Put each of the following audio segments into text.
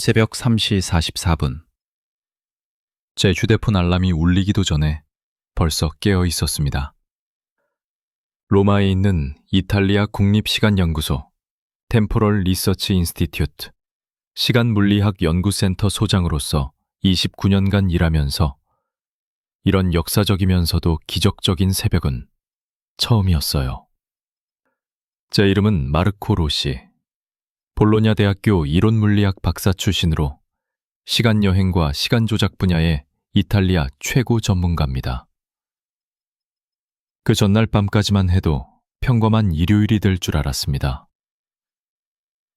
새벽 3시 44분. 제 휴대폰 알람이 울리기도 전에 벌써 깨어 있었습니다. 로마에 있는 이탈리아 국립시간연구소 템포럴 리서치 인스티튜트 시간물리학 연구센터 소장으로서 29년간 일하면서 이런 역사적이면서도 기적적인 새벽은 처음이었어요. 제 이름은 마르코 로시. 볼로냐 대학교 이론물리학 박사 출신으로 시간여행과 시간조작 분야의 이탈리아 최고 전문가입니다. 그 전날 밤까지만 해도 평범한 일요일이 될 줄 알았습니다.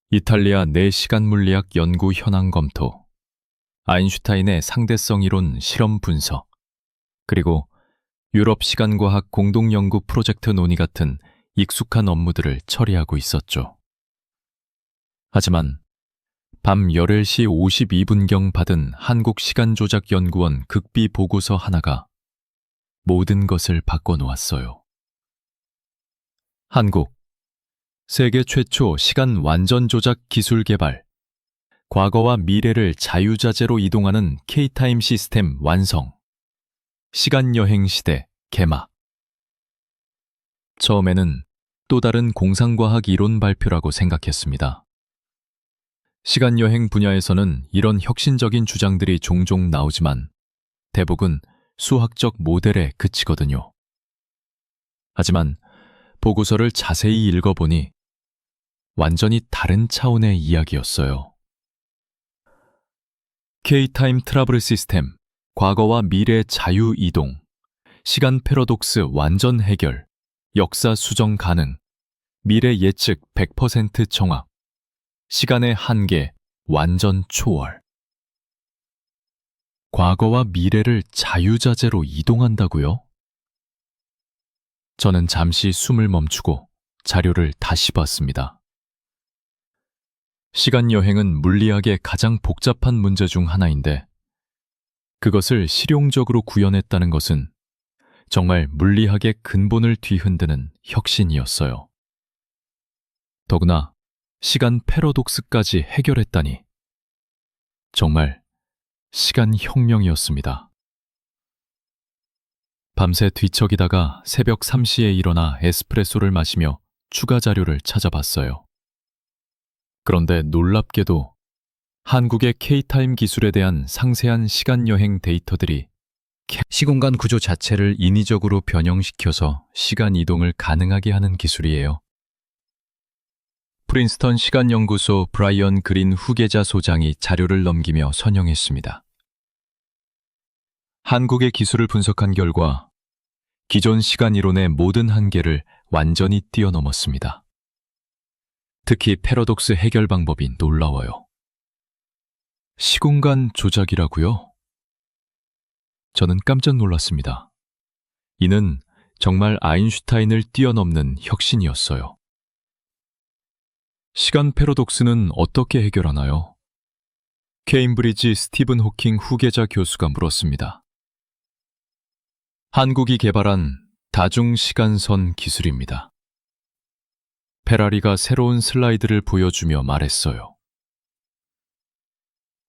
이탈리아 내시간 물리학 연구 현황 검토, 아인슈타인의 상대성 이론 실험 분석, 그리고 유럽 시간과학 공동 연구 프로젝트 논의 같은 익숙한 업무들을 처리하고 있었죠. 하지만 밤 11시 52분경 받은 한국시간조작연구원 극비 보고서 하나가 모든 것을 바꿔놓았어요. 한국 세계 최초 시간 완전 조작 기술 개발 과거와 미래를 자유자재로 이동하는 K-타임 시스템 완성 시간 여행 시대 개막 처음에는 또 다른 공상과학 이론 발표라고 생각했습니다. 시간 여행 분야에서는 이런 혁신적인 주장들이 종종 나오지만 대부분 수학적 모델에 그치거든요. 하지만 보고서를 자세히 읽어보니 완전히 다른 차원의 이야기였어요. K-타임 트러블 시스템, 과거와 미래 자유 이동, 시간 패러독스 완전 해결, 역사 수정 가능, 미래 예측 100% 정확, 시간의 한계 완전 초월. 과거와 미래를 자유자재로 이동한다고요? 저는 잠시 숨을 멈추고 자료를 다시 봤습니다. 시간 여행은 물리학의 가장 복잡한 문제 중 하나인데 그것을 실용적으로 구현했다는 것은 정말 물리학의 근본을 뒤흔드는 혁신이었어요. 더구나 시간 패러독스까지 해결했다니. 정말 시간 혁명이었습니다. 밤새 뒤척이다가 새벽 3시에 일어나 에스프레소를 마시며 추가 자료를 찾아봤어요. 그런데 놀랍게도 한국의 K-타임 기술에 대한 상세한 시간 여행 데이터들이 시공간 구조 자체를 인위적으로 변형시켜서 시간 이동을 가능하게 하는 기술이에요. 프린스턴 시간연구소 브라이언 그린 후계자 소장이 자료를 넘기며 선영했습니다. 한국의 기술을 분석한 결과 기존 시간 이론의 모든 한계를 완전히 뛰어넘었습니다. 특히 패러독스 해결 방법이 놀라워요. 시공간 조작이라고요? 저는 깜짝 놀랐습니다. 이는 정말 아인슈타인을 뛰어넘는 혁신이었어요. 시간 패러독스는 어떻게 해결하나요? 케임브리지 스티븐 호킹 후계자 교수가 물었습니다. 한국이 개발한 다중시간선 기술입니다. 페라리가 새로운 슬라이드를 보여주며 말했어요.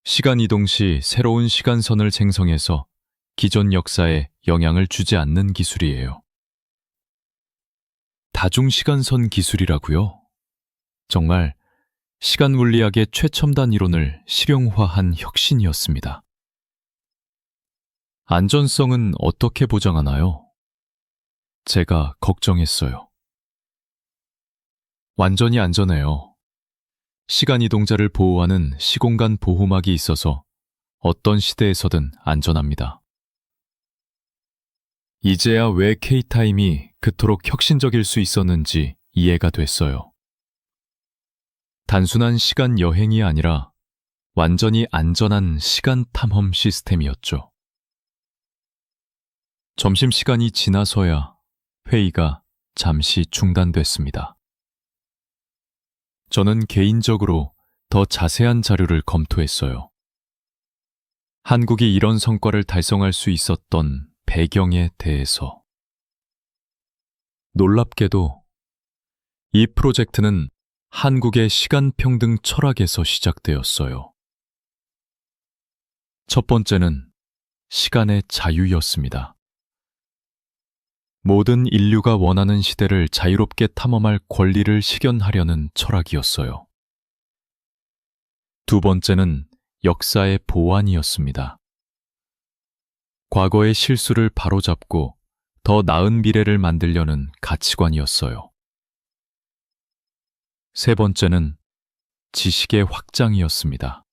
시간 이동 시 새로운 시간선을 생성해서 기존 역사에 영향을 주지 않는 기술이에요. 다중시간선 기술이라고요? 정말 시간 물리학의 최첨단 이론을 실용화한 혁신이었습니다. 안전성은 어떻게 보장하나요? 제가 걱정했어요. 완전히 안전해요. 시간 이동자를 보호하는 시공간 보호막이 있어서 어떤 시대에서든 안전합니다. 이제야 왜 K타임이 그토록 혁신적일 수 있었는지 이해가 됐어요. 단순한 시간 여행이 아니라 완전히 안전한 시간 탐험 시스템이었죠. 점심시간이 지나서야 회의가 잠시 중단됐습니다. 저는 개인적으로 더 자세한 자료를 검토했어요. 한국이 이런 성과를 달성할 수 있었던 배경에 대해서. 놀랍게도 이 프로젝트는 한국의 시간 평등 철학에서 시작되었어요. 첫 번째는 시간의 자유였습니다. 모든 인류가 원하는 시대를 자유롭게 탐험할 권리를 실현하려는 철학이었어요. 두 번째는 역사의 보완이었습니다. 과거의 실수를 바로잡고 더 나은 미래를 만들려는 가치관이었어요. 세 번째는 지식의 확장이었습니다.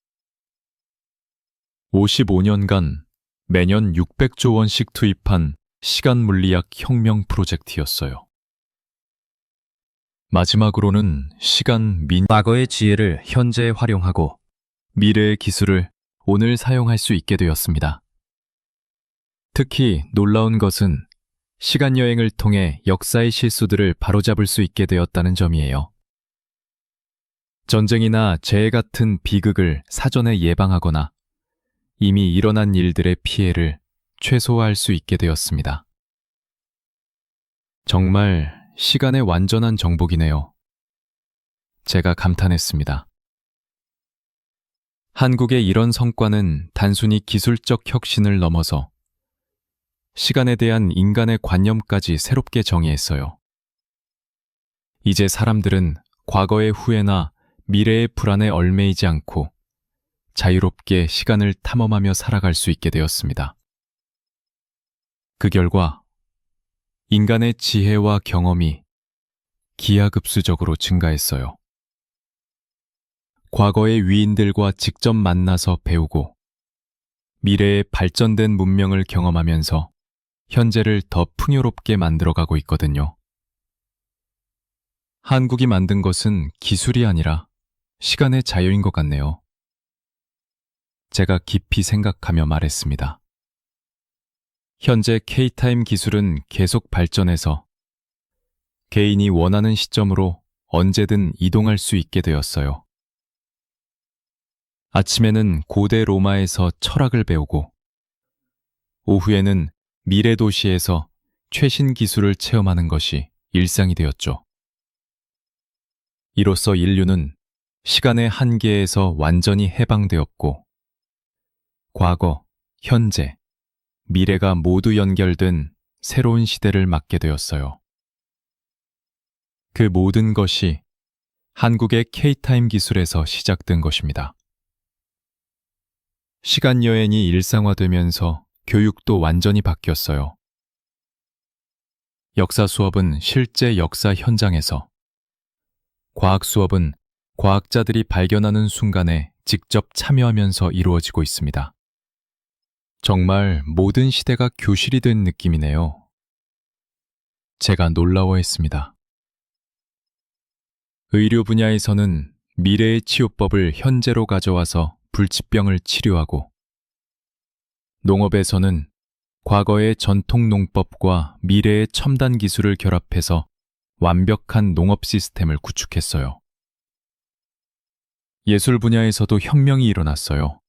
55년간 매년 600조 원씩 투입한 시간 물리학 혁명 프로젝트였어요. 마지막으로는 시간 민 과거의 지혜를 현재에 활용하고 미래의 기술을 오늘 사용할 수 있게 되었습니다. 특히 놀라운 것은 시간 여행을 통해 역사의 실수들을 바로잡을 수 있게 되었다는 점이에요. 전쟁이나 재해 같은 비극을 사전에 예방하거나 이미 일어난 일들의 피해를 최소화할 수 있게 되었습니다. 정말 시간의 완전한 정복이네요. 제가 감탄했습니다. 한국의 이런 성과는 단순히 기술적 혁신을 넘어서 시간에 대한 인간의 관념까지 새롭게 정의했어요. 이제 사람들은 과거의 후회나 미래의 불안에 얽매이지 않고 자유롭게 시간을 탐험하며 살아갈 수 있게 되었습니다. 그 결과 인간의 지혜와 경험이 기하급수적으로 증가했어요. 과거의 위인들과 직접 만나서 배우고 미래의 발전된 문명을 경험하면서 현재를 더 풍요롭게 만들어가고 있거든요. 한국이 만든 것은 기술이 아니라 시간의 자유인 것 같네요. 제가 깊이 생각하며 말했습니다. 현재 K타임 기술은 계속 발전해서 개인이 원하는 시점으로 언제든 이동할 수 있게 되었어요. 아침에는 고대 로마에서 철학을 배우고 오후에는 미래 도시에서 최신 기술을 체험하는 것이 일상이 되었죠. 이로써 인류는 시간의 한계에서 완전히 해방되었고 과거, 현재, 미래가 모두 연결된 새로운 시대를 맞게 되었어요. 그 모든 것이 한국의 K타임 기술에서 시작된 것입니다. 시간 여행이 일상화되면서 교육도 완전히 바뀌었어요. 역사 수업은 실제 역사 현장에서, 과학 수업은 과학자들이 발견하는 순간에 직접 참여하면서 이루어지고 있습니다. 정말 모든 시대가 교실이 된 느낌이네요. 제가 놀라워했습니다. 의료 분야에서는 미래의 치료법을 현재로 가져와서 불치병을 치료하고, 농업에서는 과거의 전통 농법과 미래의 첨단 기술을 결합해서 완벽한 농업 시스템을 구축했어요. 예술 분야에서도 혁명이 일어났어요.